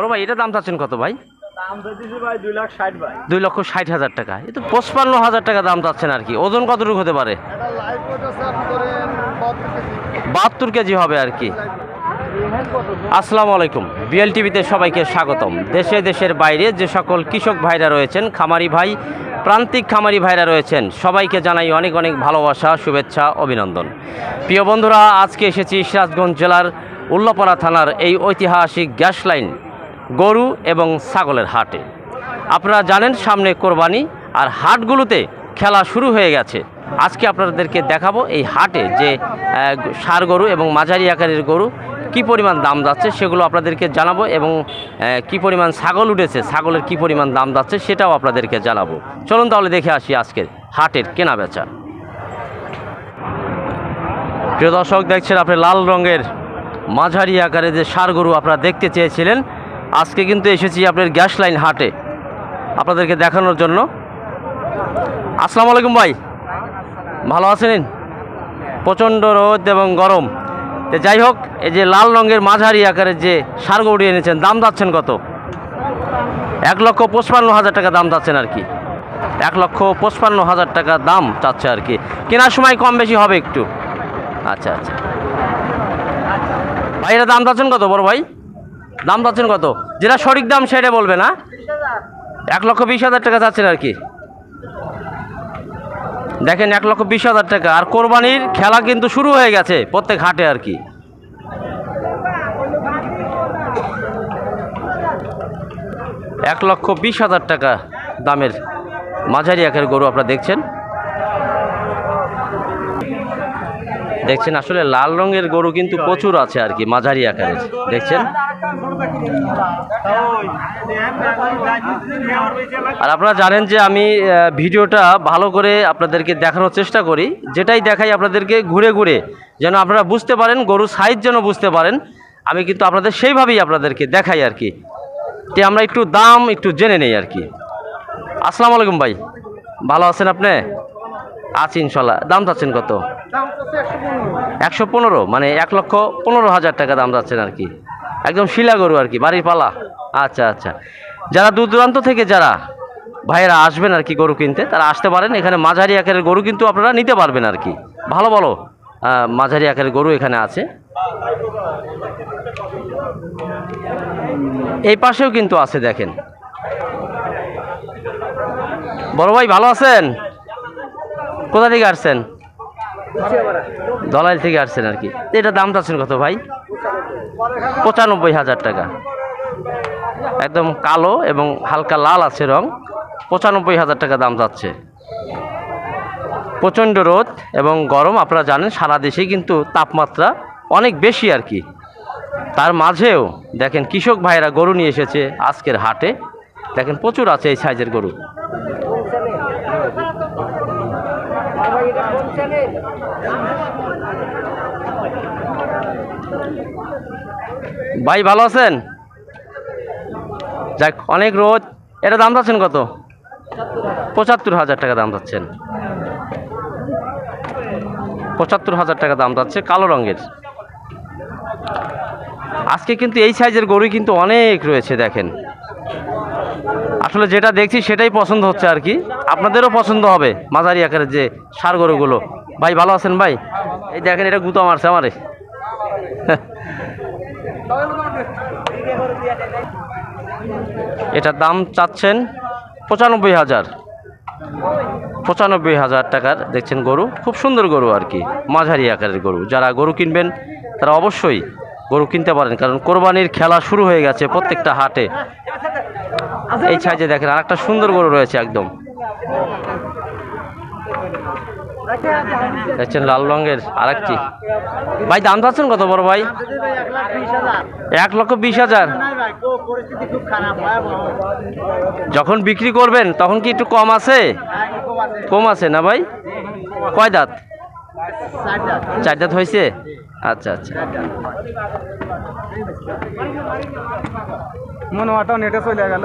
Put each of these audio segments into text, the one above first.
বড় ভাই এটা দাম চাচ্ছেন কত ভাই? দুই লক্ষ ষাট হাজার টাকা। এ তো পঁচপান্ন হাজার টাকা দাম চাচ্ছেন আর কি। ওজন কতটুকু হতে পারে? বাহাত্তর কেজি। হবে আর কি। আসসালামু আলাইকুম। বিএল টিভিতে সবাইকে স্বাগতম। দেশে দেশের বাইরে যে সকল কৃষক ভাইরা রয়েছেন খামারি ভাই প্রান্তিক খামারি ভাইরা রয়েছেন সবাইকে জানাই অনেক অনেক ভালোবাসা শুভেচ্ছা অভিনন্দন। প্রিয় বন্ধুরা আজকে এসেছি সিরাজগঞ্জ জেলার উল্লাপাড়া থানার এই ঐতিহাসিক গ্যাস লাইন গরু এবং ছাগলের হাটে। আপনারা জানেন সামনে কোরবানি আর হাটগুলোতে খেলা শুরু হয়ে গেছে। আজকে আপনাদেরকে দেখাবো এই হাটে যে ষাঁড় গরু এবং মাঝারি আকারের গরু কি পরিমাণ দাম যাচ্ছে সেগুলো আপনাদেরকে জানাব এবং কি পরিমাণ ছাগল উঠেছে, ছাগলের কি পরিমাণ দাম যাচ্ছে সেটাও আপনাদেরকে জানাব। চলুন তাহলে দেখে আসি আজকের হাটের কেনা বেচা প্রিয় দর্শক, দেখছেন আপনি লাল রঙের মাঝারি আকারে যে ষাঁড় গরু আপনারা দেখতে চেয়েছিলেন আজকে কিন্তু এসেছি আপনার গ্যাস লাইন হাটে আপনাদেরকে দেখানোর জন্য। আসসালামু আলাইকুম ভাই। ভালো আছেন? প্রচণ্ড রোদ এবং গরম। তো যাই হোক, এই যে লাল রঙের মাঝারি আকারের যে ষাঁড় গরু এনেছেন, দাম যাচ্ছেন কত? এক লক্ষ পঁচপান্ন হাজার টাকা দাম যাচ্ছেন আর কি। এক লক্ষ পঁচপান্ন হাজার টাকা দাম চাচ্ছে আর কি। কেনার সময় কম বেশি হবে একটু। আচ্ছা আচ্ছা। ভাই এটা দাম চাচ্ছেন কত বড় ভাই? দাম চাচ্ছেন কত? যেটা সঠিক দাম সেটা বলবে না এক লক্ষ বিশ হাজার টাকা চাচ্ছেন আর কি। দেখেন, এক লক্ষ বিশ হাজার টাকা। আর কোরবানির খেলা কিন্তু শুরু হয়ে গেছে প্রত্যেক হাটে আর কি। এক লক্ষ বিশ হাজার টাকা দামের মাঝারি একের গরু আপনারা দেখছেন। দেখছেন, আসলে লাল রঙের গরু কিন্তু প্রচুর আছে আর কি, মাঝারি আকারের। দেখছেন? আর আপনারা জানেন যে আমি ভিডিওটা ভালো করে আপনাদেরকে দেখানোর চেষ্টা করি, যেটাই দেখাই আপনাদেরকে ঘুরে ঘুরে, যেন আপনারা বুঝতে পারেন, গরুর সাইজ যেন বুঝতে পারেন। আমি কিন্তু আপনাদের সেইভাবেই আপনাদেরকে দেখাই আর কি। তে আমরা একটু দাম একটু জেনে নেই আর কি। আসসালামু আলাইকুম ভাই। ভালো আছেন আপনি? আছি ইনশাল্লাহ। দাম চাচ্ছেন কত? একশো পনেরো। মানে এক লক্ষ পনেরো হাজার টাকা দাম যাচ্ছেন আর কি। একদম শিলা গরু আর কি বাড়ির পালা। আচ্ছা আচ্ছা। যারা দূর দূরান্ত থেকে যারা ভাইয়েরা আসবেন আর কি গরু কিনতে তারা আসতে পারেন। এখানে মাঝারি আকারের গরু কিন্তু আপনারা নিতে পারবেন আর কি। ভালো আহ, মাঝারি আকারের গরু এখানে আছে। এই পাশেও কিন্তু আছে দেখেন। বড় ভাই ভালো আছেন? কোথা থেকে আসছেন? দলাইল থেকে আসছেন আর কি। এটা দাম চাচ্ছেন কত ভাই? পঁচানব্বই হাজার টাকা। একদম কালো এবং হালকা লাল আছে রং। পঁচানব্বই হাজার টাকা দাম যাচ্ছে। প্রচণ্ড রোদ এবং গরম, আপনারা জানেন, সারা দেশেই কিন্তু তাপমাত্রা অনেক বেশি আর কি। তার মাঝেও, দেখেন কৃষক ভাইরা গরু নিয়ে এসেছে আজকের হাটে। দেখেন প্রচুর আছে এই সাইজের গরু। ভাই, ভালো আছেন? যাক, অনেক রোদ। এটা দাম যাচ্ছেন কত? পঁচাত্তর হাজার টাকা দাম যাচ্ছেন পঁচাত্তর হাজার টাকা দাম যাচ্ছে কালো রঙের। আজকে কিন্তু এই সাইজের গরু কিন্তু অনেক রয়েছে, দেখেন। আসলে যেটা দেখছি সেটাই পছন্দ হচ্ছে আর কি। আপনাদেরও পছন্দ হবে মাঝারি আকারের যে সার গরুগুলো। ভাই, ভালো আছেন ভাই? এই দেখেন, এটা গুতো মারছে আমারে। এটার দাম চাচ্ছেন পঁচানব্বই হাজার। পঁচানব্বই হাজার টাকার দেখছেন গরু। খুব সুন্দর গরু আর কি, মাঝারি আকারের গরু। যারা গরু কিনবেন, তারা অবশ্যই গরু কিনতে পারেন। কারণ কোরবানির খেলা শুরু হয়ে গেছে প্রত্যেকটা হাটে। এই সাইজে দেখেন আর একটা সুন্দর গরু রয়েছে একদম। দেখছেন লাল রঙের আরেকটি। ভাই, দাম চাচ্ছেন কত বড় ভাই? এক লক্ষ বিশ হাজার। যখন বিক্রি করবেন, তখন কি একটু কম আছে। কম আছে না ভাই? কয় দাঁত? চার দাঁত হয়েছে? আচ্ছা আচ্ছা। মনোয়াটাও নেটে চলে গেল।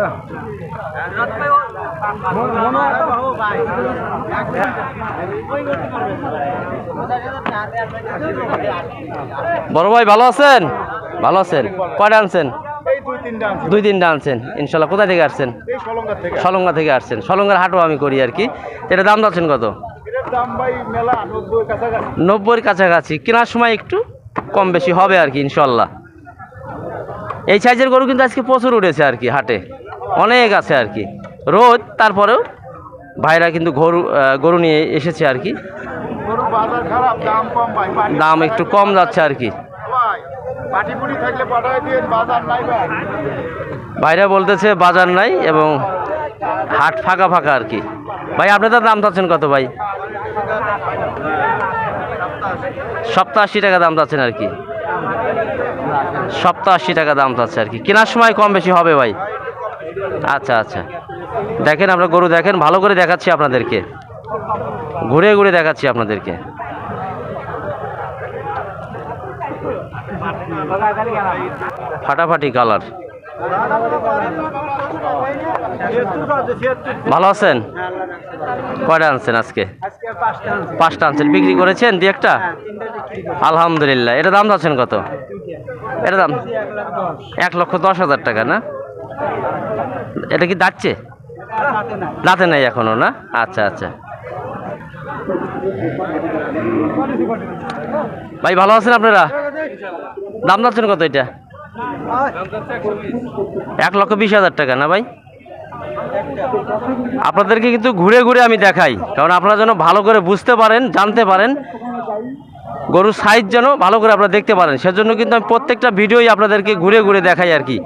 বড় ভাই ভালো আছেন? ভালো আছেন। কয়টা আনছেন? দুই তিনটা আনছেন। ইনশাল্লাহ কোথা থেকে আসছেন? এই থেকে। সলঙ্গা থেকে আসছেন। সলঙ্গার হাটও আমি করি আর কি। এটা দাম যাচ্ছেন কত? এটার দাম ভাই মেলা নব্বই নব্বইয়ের কাছাকাছি। কেনার সময় একটু কম বেশি হবে আর কি ইনশাল্লাহ। এই সাইজের গরু কিন্তু আজকে প্রচুর উঠেছে আর কি, হাটে। অনেক আছে আর কি। রোদ, তারপরেও ভাইরা কিন্তু গরু গরু নিয়ে এসেছে আর কি। দাম একটু কম যাচ্ছে আর কি। ভাইরা বলতেছে বাজার নাই এবং হাট ফাঁকা ফাঁকা আর কি। ভাই, আপনাদের দাম চাচ্ছেন কত ভাই? সপ্তাহ আশি টাকা দাম চাচ্ছেন আর কি। সপ্তাহ আশি টাকা দাম চাচ্ছে আর কি। কেনার সময় কম বেশি হবে ভাই। আচ্ছা আচ্ছা। দেখেন, আমরা গরু দেখেন, ভালো করে দেখাচ্ছি আপনাদেরকে। ঘুরে ঘুরে দেখাচ্ছি আপনাদেরকে। ফাটাফাটি কালার। ভালো আছেন? কয়টা আনছেন আজকে? পাঁচটা আনছেন। বিক্রি করেছেন দু একটা? আলহামদুলিল্লাহ। এটা দাম যাচ্ছেন কত? এটা দাম? এক লক্ষ দশ হাজার টাকা, না? এটা কি দাচ্ছে দাঁতে নাই এখনও, না? আচ্ছা আচ্ছা। ভাই, ভালো আছেন আপনারা? দাম যাচ্ছেন কত এটা? এক লক্ষ বিশ হাজার টাকা, না ভাই? আপনাদেরকে কিন্তু ঘুরে ঘুরে আমি দেখাই, কারণ আপনারা যেন ভালো করে বুঝতে পারেন, জানতে পারেন, গরুর সাইজ যেন ভালো করে আপনারা দেখতে পারেন, সেজন্য কিন্তু আমি প্রত্যেকটা ভিডিওই আপনাদেরকে ঘুরে ঘুরে দেখাই আর কি।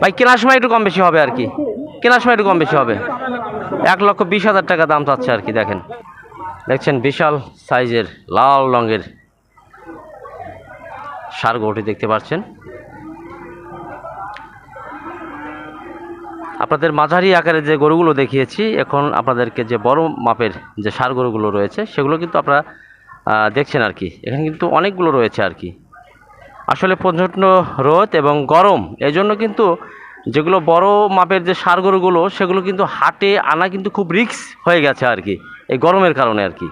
ভাই, কেনার সময় একটু কম বেশি হবে আর কি, কেনার সময় একটু কম বেশি হবে। এক লক্ষ বিশ হাজার টাকা দাম চাচ্ছে আর কি, দেখেন। দেখছেন বিশাল সাইজের লাল রঙের সার গরুটি দেখতে পাচ্ছেন। আপনাদের মাঝারি আকারের যে গরুগুলো দেখিয়েছি, এখন আপনাদেরকে যে বড় মাপের যে সার গরুগুলো রয়েছে, সেগুলো কিন্তু আপনারা দেখছেন আর কি। এখানে কিন্তু অনেকগুলো রয়েছে আর কি। আসলে প্রচণ্ড রোদ এবং গরম এই জন্য কিন্তু যেগুলো বড় মাপের যে সার গরুগুলো, সেগুলো কিন্তু হাটে আনা কিন্তু খুব রিস্ক হয়ে গেছে আর কি, এই গরমের কারণে আর কি।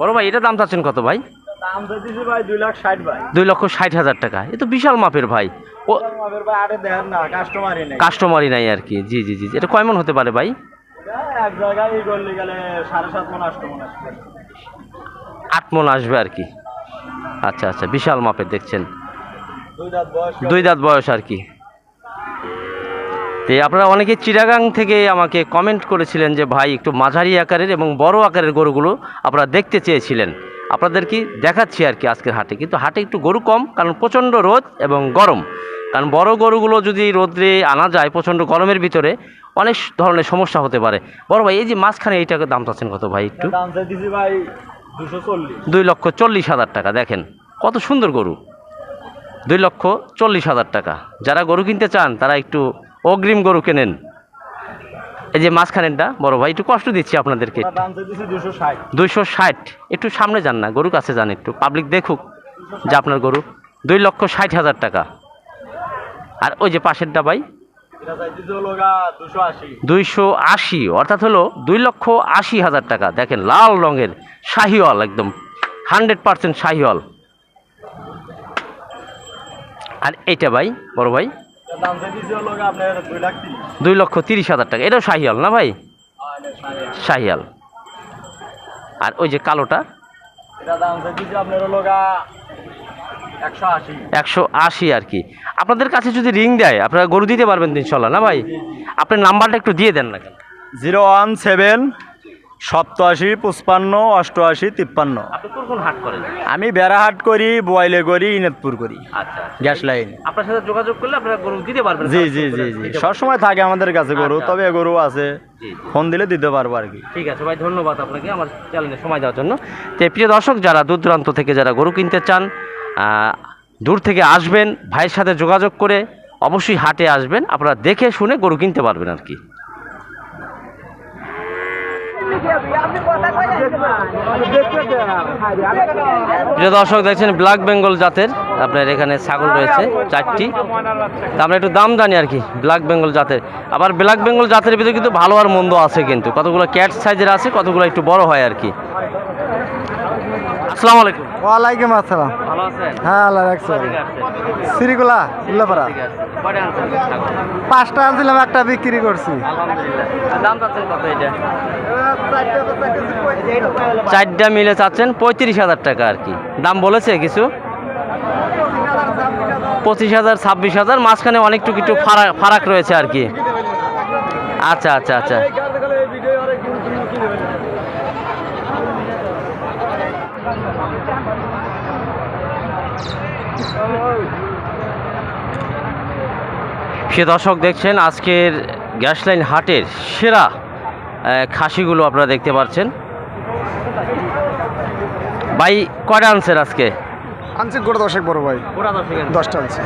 বড় ভাই এটা দাম চাচ্ছেন কত ভাই? দুই লক্ষ ষাট হাজার টাকা। এ তো বিশাল মাপের ভাই। ও কাস্টমারই নাই। আর কি। জি জি জি। এটা কয় মন হতে পারে ভাই? আট মন আসবে। আর কি। আচ্ছা আচ্ছা বিশাল মাপের দেখছেন। দুই দাঁত বয়স। দুই দাঁত বয়স আর কি। তো আপনারা অনেকে চিরাগাং থেকে আমাকে কমেন্ট করেছিলেন যে ভাই একটু মাঝারি আকারের এবং বড় আকারের গরুগুলো আপনারা দেখতে চেয়েছিলেন। আপনাদের কি দেখাচ্ছি আর কি আজকের হাটে। কিন্তু হাটে একটু গরু কম কারণ প্রচণ্ড রোদ এবং গরম। কারণ বড় গরুগুলো যদি রোদ্রে আনা যায় প্রচণ্ড গরমের ভিতরে অনেক ধরনের সমস্যা হতে পারে। বড় ভাই এই যে মাঝখানে এইটাকে দাম চাচ্ছেন কত ভাই একটু? ভাই দুই লক্ষ চল্লিশ হাজার টাকা দেখেন। কত সুন্দর গরু। দুই লক্ষ চল্লিশ হাজার টাকা। যারা গরু কিনতে চান তারা একটু অগ্রিম গরু কেনেন। এই যে মাঝখানেরটা বড় ভাই একটু কষ্ট দিচ্ছি আপনাদেরকে। দুইশো ষাট। একটু সামনে যান না গরু কাছে যান একটু। পাবলিক দেখুক যে আপনার গরু। দুই লক্ষ ষাট হাজার টাকা। আর ওই যে পাশেরটা ভাই? দুইশো আশি। অর্থাৎ হলো দুই লক্ষ আশি হাজার টাকা। দেখেন লাল রঙের শাহিওয়াল একদম। Hundred percent Sahiwal. আর এইটা ভাই বড় ভাই? দুই লক্ষ তিরিশ হাজার টাকা। এটাও শাহিয়াল না ভাই? শাহিয়াল। আর ওই যে কালোটা? একশো আশি। আর কি। আপনাদের কাছে যদি রিং দেয় আপনারা গরু দিতে পারবেন ইনশাল্লাহ না ভাই? আপনার নাম্বারটা একটু দিয়ে দেন না কেন? জিরো ওয়ান সেভেন সপ্তাশি পঁচপান্ন অষ্টআশি তিপ্পান্ন। আপনি কোন কোন হাট করেন? আমি বেড়াহাট করি বয়লে করি ইনাদপুর করি। আচ্ছা গ্যাস লাইন। আপনার সাথে যোগাযোগ করলে আপনারা গরু দিতে পারবেন জি জি জি জি। সবসময় থাকে আমাদের কাছে গরু আচ্ছা। তবে গরু আছে। ফোন দিলে দিতে পারব আর কি। ঠিক আছে ভাই ধন্যবাদ আপনাকে আমার চ্যানেলে সময় দেওয়ার জন্য। তো প্রিয় দর্শক যারা দূর দূরান্ত থেকে যারা গরু কিনতে চান দূর থেকে আসবেন ভাইয়ের সাথে যোগাযোগ করে অবশ্যই হাটে আসবেন। আপনারা দেখে শুনে গরু কিনতে পারবেন আর কি। প্রিয় দর্শক, দেখছেন ব্ল্যাক বেঙ্গল জাতের আপনার এখানে ছাগল রয়েছে, চারটি। তা আমরা একটু দাম জানি আর কি, ব্ল্যাক বেঙ্গল জাতের। আবার ব্ল্যাক বেঙ্গল জাতের ভিতরে কিন্তু ভালো আর মন্দ আছে কিন্তু। কতগুলো ক্যাট সাইজের আছে, কতগুলো একটু বড় হয় আর কি। আসসালামু আলাইকুম। ওয়ালাইকুম আসসালাম। ভালো আছেন? হ্যাঁ আল্লাহ রাখছো। সিরিগুলা উল্লাপাড়া। পাঁচটা আনছিলাম একটা বিক্রি করছি। দাম চাচ্ছেন কত এটা? চারটা মিলে চাচ্ছেন পঁয়ত্রিশ হাজার টাকা আর কি। দাম বলেছে কিছু? পঁচিশ হাজার ছাব্বিশ হাজার মাঝখানে অনেকটুকু একটু ফারাক ফারাক রয়েছে আর কি। আচ্ছা আচ্ছা আচ্ছা। সে দর্শক দেখছেন আজকের গ্যাস লাইন হাটের সেরা খাসিগুলো আপনারা দেখতে পাচ্ছেন। ভাই কয়টা আনছেন আজকে? আনছি গোটা দশেক বড় ভাই। দশটা আনছি।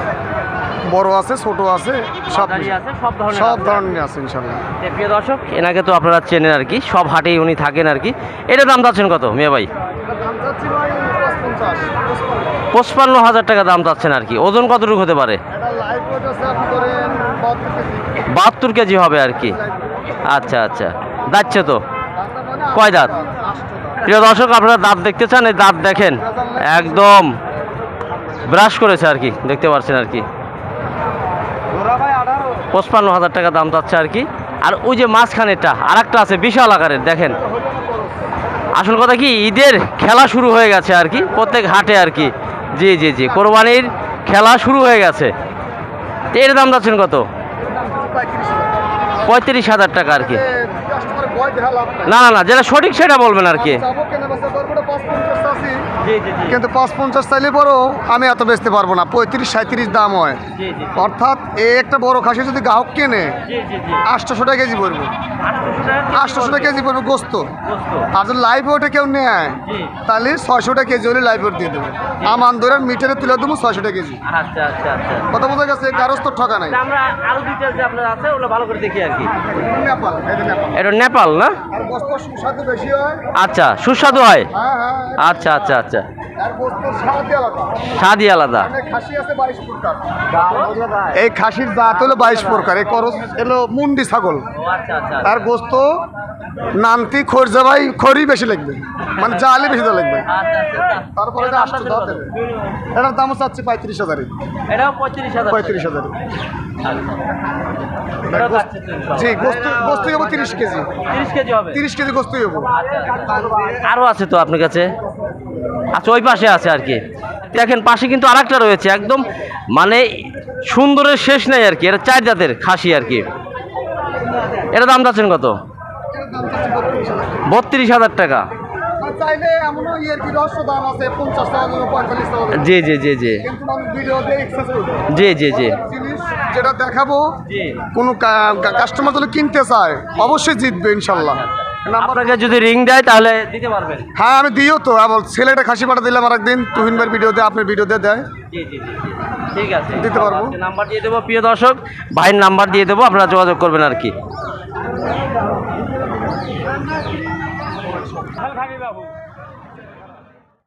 বড় আছে ছোট আছে সব সব ধরনের সব ধরনের আছে ইনশাল্লাহ। প্রিয় দর্শক এনাকে তো আপনারা চেনেন আর কি সব হাটেই উনি থাকেন আর কি। এটা দাম চাচ্ছেন কত মিয়া ভাই পঁচপান্ন হাজার টাকা দাম চাচ্ছেন আর কি। ওজন কতটুকু হতে পারে? বাহাত্তর কেজি। হবে আর কি। আচ্ছা আচ্ছা। যাচ্ছে তো? কয় দাঁত? প্রিয় দর্শক আপনারা দাঁত দেখতে চান এই দাঁত দেখেন। একদম ব্রাশ করেছে আর কি দেখতে পাচ্ছেন আর কি। পঁচপান্ন হাজার টাকা দাম চাচ্ছে আর কি। আর ওই যে মাঝখানেরটা আর একটা আছে বিশাল আকারের দেখেন। আসল কথা কি, ঈদের খেলা শুরু হয়ে গেছে আর কি, প্রত্যেক হাটে আর কি। জি জি জি, কোরবানির খেলা শুরু হয়ে গেছে। এর দাম যাচ্ছেন কত? পঁয়ত্রিশ হাজার টাকা আর কি। না না না, যেটা সঠিক সেটা বলবেন আর কি। কিন্তু পাঁচ পঞ্চাশ চাইলে বড় আমি এত বেচতে পারব না। পঁয়ত্রিশ সাঁত্রিশ দাম হয়। অর্থাৎ এই একটা বড় খাসি যদি গ্রাহক কেনে আটশোশো টাকা কেজি পড়বে। আটশোশো টাকা কেজি পড়বে। গোস্ত। আর যদি লাইভ ওটা কেউ নেয় তাহলে ছয়শো টাকা কেজি হলে লাইভ ওট দিয়ে দেবো। আমান ধরে মিটারে তুলে দেবো ছয়শো টাকা কেজি। আচ্ছা আচ্ছা আচ্ছা। কথা বোঝা গেছে গারস্থ ঠকা নাই। আমরা আরও ডিটেলস আপনার আছে ওগুলো ভালো করে দেখি আর কি। নেপাল এটা নেপাল না? আর গোস্ত সুস্বাদু বেশি হয়। আচ্ছা সুস্বাদু হয়? হ্যাঁ হ্যাঁ। আচ্ছা আচ্ছা। আচ্ছা। আর স্বাদই আলাদা। এই খাসির জাত হলো বাইশ প্রকার। এই করস এলো মুন্ডি ছাগল। আচ্ছা আচ্ছা তার গোস্ত নানতি খোর যাবাই খড়ি বেশি লাগবে। মানে জালি বেশি দেওয়া লাগবে। তারপরে। এটার দাম চাচ্ছি পঁয়ত্রিশ হাজারে। পঁয়ত্রিশ হাজার। জি গোস্ত গোস্ত তিরিশ কেজি। তিরিশ কেজি হবে। তিরিশ কেজি গোস্ত যাব আরও আছে তো আপনার কাছে? আচ্ছা ওই পাশে আছে আর কি। দেখেন পাশে কিন্তু আরেকটা রয়েছে একদম মানে সুন্দরের শেষ নেই আর কি এটা চার জাতের খাসি আর কি। এটা দাম যাচ্ছেন কত? বত্রিশ হাজার টাকা। পঞ্চাশ টাকা জি জি জি জি। জি জি জি। যেটা দেখাবো কোনো কাস্টমার যদি কিনতে চায় অবশ্যই জিতবে ইনশাল্লাহ। আপনাকে যদি রিং দেয় তাহলে দিতে পারবেন। হ্যাঁ আমি দিও তো। আবার ছেলেটা খাসি পাঠা দিলাম আর একদিন তুহিনবার ভিডিওতে আপনার ভিডিওতে দেয়। জি ঠিক আছে। দিতে পারব। নাম্বার দিয়ে দেবো প্রিয় দর্শক। ভাইয়ের নাম্বার দিয়ে দেবো আপনারা যোগাযোগ করবেন আর কি।